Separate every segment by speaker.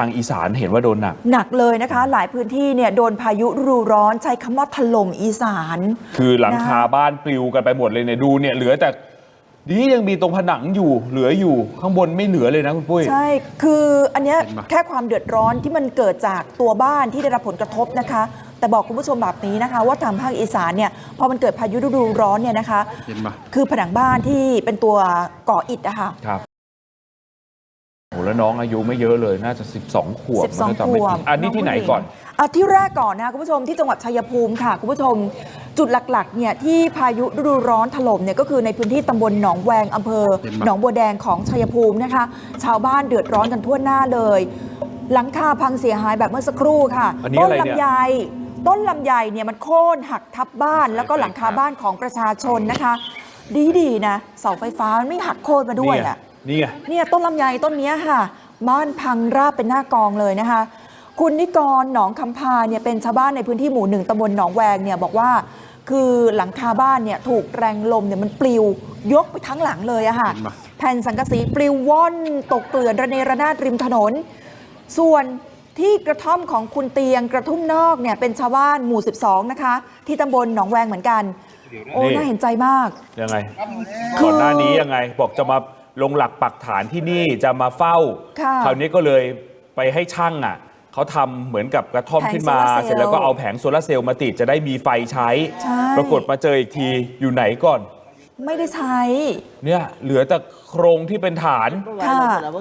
Speaker 1: ทางอีสานเห็นว่าโดนหนัก
Speaker 2: หนักเลยนะคะ หลายพื้นที่เนี่ยโดนพายุฤดูร้อนใช้คำว่าถล่มอีสาน
Speaker 1: คือหลังคา
Speaker 2: นะ
Speaker 1: บ้านปลิวกันไปหมดเลยเนี่ยดูเนี่ยเหลือแต่ดียังมีตรงผนังอยู่เหลืออยู่ข้างบนไม่เหลือเลยนะคุณปุ้ย
Speaker 2: ใช่ คืออันเนี้ย
Speaker 1: เห็นปะ
Speaker 2: แค่ความเดือดร้อนที่มันเกิดจากตัวบ้านที่ได้รับผลกระทบนะคะ แต่บอกคุณผู้ชมแบบนี้นะคะ ว่าทางภาคอีสานเนี่ยพอมันเกิดพายุฤดูร้อนเนี่ยนะคะ
Speaker 3: เห็นปะ
Speaker 2: คือผนังบ้านที่เป็นตัวก่ออิฐอะค่ะ
Speaker 1: ครับโอ้ แล้วน้องอายุไม่เยอะเลยน่าจะ 12 ขวบ
Speaker 2: 12
Speaker 1: ถ้าจำไม่
Speaker 2: ขว
Speaker 1: ผิ
Speaker 2: บ
Speaker 1: ดอันนี้ที่ไหนก่อน
Speaker 2: อะที่แรกก่อนนะคุณผู้ชมที่จังหวัดชัยภูมิค่ะคุณผู้ชม จุดหลักๆเนี่ยที่พายุฤดูร้อนถล่มเนี่ยก็คือในพื้นที่ตำบลหนองแวงอำเภอ
Speaker 3: เห็นปะ
Speaker 2: หนองบัวแดงของชัยภูมินะคะ ชาวบ้านเดือดร้อนกันทั่วหน้าเลย หลังคาพังเสียหายแบบเมื่อสักครู่ค่ะ
Speaker 1: อันนี้
Speaker 2: ต้
Speaker 1: อะไรเนี่ย
Speaker 2: ลำไยต้นลำไยเนี่ยมันโค่นหักทับบ้าน แล้วก็หลังคาบ้านของประชาชนนะคะ ดีๆนะเสาไฟฟ้ามันไม่หักโค่นมาด้วย
Speaker 1: นี่ไง
Speaker 2: อะ
Speaker 1: นี่ไง
Speaker 2: เนี่ยต้นลำไยต้นเนี้ยค่ะ บ้านพังราบเป็นหน้ากองเลยนะคะ คุณนิกรหนองคำพาเนี่ยเป็นชาวบ้านในพื้นที่หมู่หนึ่งตำบลหนองแวงเนี่ยบอกว่า คือหลังคาบ้านเนี่ยถูกแรงลมเนี่ยมันปลิวยกไปทั้งหลังเลยอะค่ะ
Speaker 3: เห็นปะ
Speaker 2: แผ่นสังกะสีปลิวว่อนตกเกลื่อนระเนระนาดริมถนน ส่วนที่กระท่อมของคุณเตียงกระทุ่มนอกเนี่ยเป็นชาวบ้านหมู่ 12 นะคะ ที่ตำบลหนองแวงเหมือนกัน โอ้
Speaker 1: นี่
Speaker 2: น่าเห็นใจมาก
Speaker 1: ยังไง
Speaker 2: คือ
Speaker 1: ก่อนหน้านี้ยังไงบอกจะมา ลงหลักปักฐานที่นี่จะมาเฝ้า
Speaker 2: ค่ะ
Speaker 1: คราวนี้ก็เลยไปให้ช่างอะเขาทำเหมือนกับกระท่อม
Speaker 2: แผง
Speaker 1: ขึ้นมา
Speaker 2: โซลาร์เซลล์
Speaker 1: เสร็จแล้วก็เอาแผงโซลาร์เซลล์มาติดจะได้มีไฟใช้
Speaker 2: ใช่
Speaker 1: ปรากฏมาเจออีกทีอยู่ไหนก่อน
Speaker 2: ไม่ได้ใช้
Speaker 1: เนี่ยเหลือแต่โครงที่เป็นฐาน
Speaker 2: ค่ะ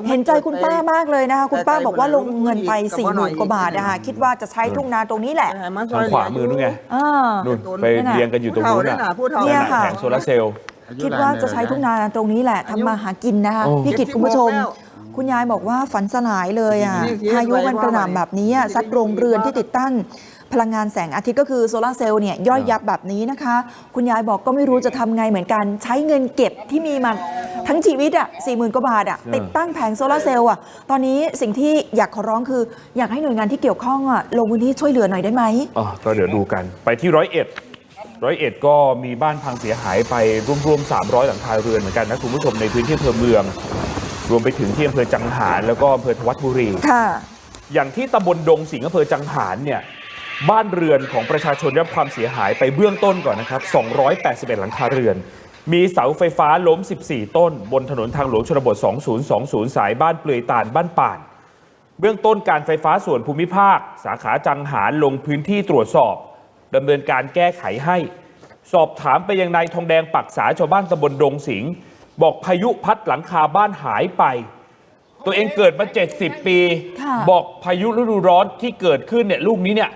Speaker 2: เห็นใจคุณป้ามากเลยนะคะ คุณป้าบอกว่าลงเงินไป4ี่หมื่นกว่าบาทนะคะคิดว่าจะใช้ทุ่งนาตรงนี้แหละ
Speaker 1: ทางขวามือนู่นไง
Speaker 2: อ่า
Speaker 1: นู่นไปเรียงกันอยู่ตรงนู้น
Speaker 3: ผู้
Speaker 1: อะ
Speaker 3: เฒ่าผู้เฒ่า
Speaker 2: เนี่ยค่ะ
Speaker 1: แผงโซลาร์เซลล์
Speaker 2: คิดว่าจะใช้ทุ่งนาตรงนี้แหละทำมาหากินนะคะ
Speaker 1: โอ้
Speaker 2: พี่กิตคุณผู้ชม คุณยายบอกว่าฝันสลายเลยอะพายุมันกระหน่ำแบบนี้อะซัดโรงเรือนที่ติดตั้งพลังงานแสงอาทิตย์ก็คือโซลาร์เซลล์เนี่ยย่อยยับแบบนี้นะคะ คุณยายบอกก็ไม่รู้จะทำไงเหมือนกัน ใช้เงินเก็บที่มีมาทั้งชีวิตอะสี่หมื่นกว่าบาทอะติดตั้งแผงโซลาร์เซลล์อะตอนนี้สิ่งที่อยากขอร้องคือ อยากให้หน่วยงานที่เกี่ยวข้องอะลงพื้นที่ช่วยเหลือหน่อยได้ไหม
Speaker 1: อ๋อก็เดี๋ยวดูกันไปที่ร้อยเอ็ด ร้อยเอ็ดก็มีบ้านพังเสียหายไปรวมๆ 300 หลังคาเรือนเหมือนกันนะคุณผู้ชมในพื้นที่อำเภอเมือง รวมไปถึงที่อำเภอจังหารแล้วก็อำเภอธวัดบุรี
Speaker 2: ค่ะ
Speaker 1: อย่างที่ตำบลดงสิงห์อำเภอจังหารเนี่ยบ้านเรือนของประชาชนได้รับความเสียหายไปเบื้องต้นก่อนนะครับ 281 หลังคาเรือน มีเสาไฟฟ้าล้ม 14 ต้น บนถนนทางหลวงชนบท 2020 สายบ้านเปลือยตาลบ้านป่าน เบื้องต้นการไฟฟ้าส่วนภูมิภาค สาขาจังหารลงพื้นที่ตรวจสอบ ดำเนินการแก้ไขให้ สอบถามไปยังนายทองแดงปักษาชาวบ้านตำบลดงสิงห์บอกพายุพัดหลังคาบ้านหายไป ตัวเองเกิดมา 70 ปี
Speaker 2: ค่ะ
Speaker 1: บอกพายุฤดูร้อนที่เกิดขึ้นเนี่ยลูกนี้เนี่ย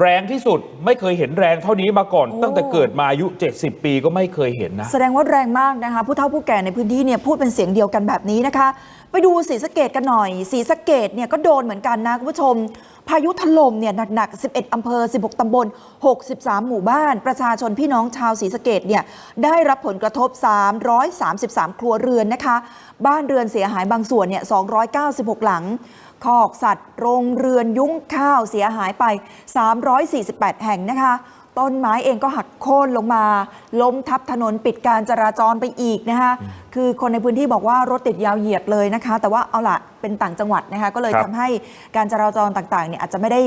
Speaker 1: แรงที่สุดไม่เคยเห็นแรงเท่านี้มาก่อน
Speaker 2: โอ้
Speaker 1: ตั้งแต่เกิดมาอายุ 70 ปีก็ไม่เคยเห็นนะ
Speaker 2: แสดงว่าแรงมากนะคะ ผู้เฒ่าผู้แก่ในพื้นที่เนี่ยพูดเป็นเสียงเดียวกันแบบนี้นะคะ ไปดูศรีสะเกดกันหน่อยศรีสะเกดเนี่ยก็โดนเหมือนกันนะคุณผู้ชม พายุถล่มเนี่ยหนักๆ 11 อำเภอ 16 ตำบล 63 หมู่บ้าน ประชาชนพี่น้องชาวศรีสะเกดเนี่ยได้รับผลกระทบ 333 ครัวเรือนนะคะ บ้านเรือนเสียหายบางส่วนเนี่ย 296 หลัง คอกสัตว์ โรงเรือนยุ้งข้าวเสียหายไป 348 แห่งนะคะ ต้นไม้เองก็หักโค่นลงมา ล้มทับถนนปิดการจราจรไปอีกนะคะคือคนในพื้นที่บอกว่ารถติดยาวเหยียดเลยนะคะ แต่ว่าเอาละเป็นต่างจังหวัดนะคะก็เลย
Speaker 1: ครับ
Speaker 2: ทำให้การจราจรต่างๆเนี่ยอาจจะไม่ได้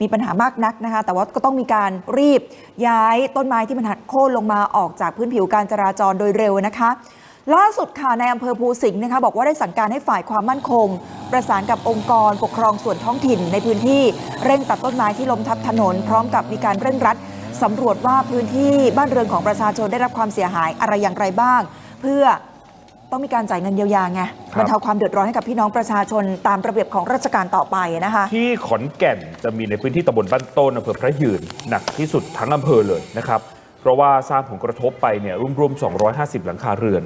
Speaker 2: มีปัญหามากนักนะคะ แต่ว่าก็ต้องมีการรีบย้ายต้นไม้ที่มันหักโค่นลงมาออกจากพื้นผิวการจราจรโดยเร็วนะคะล่าสุดค่ะในอำเภอภูสิงห์นะคะบอกว่าได้สั่งการให้ฝ่ายความมั่นคง ประสานกับองค์กรปกครองส่วนท้องถิ่นในพื้นที่เร่งตัดต้นไม้ที่ล้มทับถนน พร้อมกับมีการเร่งรัด สำรวจว่าพื้นที่บ้านเรือนของประชาชนได้รับความเสียหายอะไรอย่างไรบ้าง เพื่อต้องมีการจ่ายเงินเยียวยาไง
Speaker 1: ครับ
Speaker 2: บรรเทาความเดือดร้อนให้กับพี่น้องประชาชนตามระเบียบของราชการต่อไปนะคะ
Speaker 1: ที่ขอนแก่นจะมีในพื้นที่ตำบลบ้านต้นอำเภอพระยืนหนักที่สุดทั้งอำเภอเลยนะครับ เพราะว่าสร้างผลกระทบไปเนี่ยรวมๆ 250 หลังคาเรือน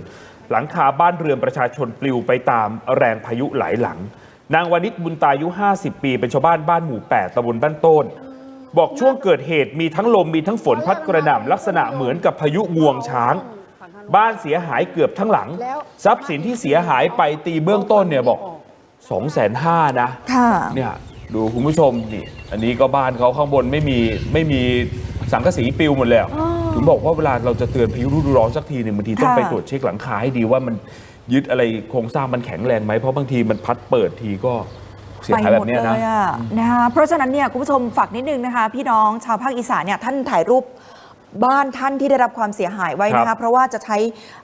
Speaker 1: หลังคาบ้านเรือนประชาชนปลิวไปตามแรงพายุหลายหลัง นางวานิชบุญตายุ 50 ปี เป็นชาวบ้านบ้านหมู่ 8ตำบลบ้านต้น บอกช่วงเกิดเหตุมีทั้งลมมีทั้งฝนพัดกระหน่ำลักษณะเหมือนกับพายุงวงช้าง บ้านเสียหายเกือบทั้งหลัง ทรัพย์สินที่เสียหายไปตีเบื้องต้นเนี่ยบอก2องแสนห้านะ
Speaker 2: ค่ะ
Speaker 1: เนี่ยดูคุณผู้ชมนี่อันนี้ก็บ้านเขาข้างบนไม่มีไม่มีสังกะสีปลิวหมดเลยอะ
Speaker 2: อ๋อ
Speaker 1: ถึงบอกว่าเวลาเราจะเตือนพายุฤดูร้อนสักทีหนึ่งบางทีต้อง
Speaker 2: ค่ะ
Speaker 1: ไปตรวจเช็คหลังคาให้ดีว่ามันยึดอะไรโครงสร้างมันแข็งแรงไหมเพราะบางทีมันพัดเปิดทีก็ เสียหายแบบเนี้ย
Speaker 2: ไปหมด
Speaker 1: นะ
Speaker 2: เลยอะนะคะเพราะฉะนั้นเนี่ยคุณผู้ชมฝากนิดนึงนะคะ พี่น้องชาวภาคอีสานเนี่ยท่านถ่ายรูปบ้านท่านที่ได้รับความเสียหายไว้นะ
Speaker 1: ครั
Speaker 2: คะ
Speaker 1: บ
Speaker 2: เพราะว่าจะใช้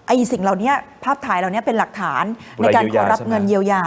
Speaker 2: ไอ้สิ่งเหล่านี้ภาพถ่ายเหล่านี้เป็นหลักฐาน
Speaker 1: เว
Speaker 2: ใน
Speaker 1: ลา
Speaker 2: การ
Speaker 1: เยี
Speaker 2: ข
Speaker 1: ยวยา
Speaker 2: อรับ
Speaker 1: ใช่ไหม
Speaker 2: เงินเยียวยา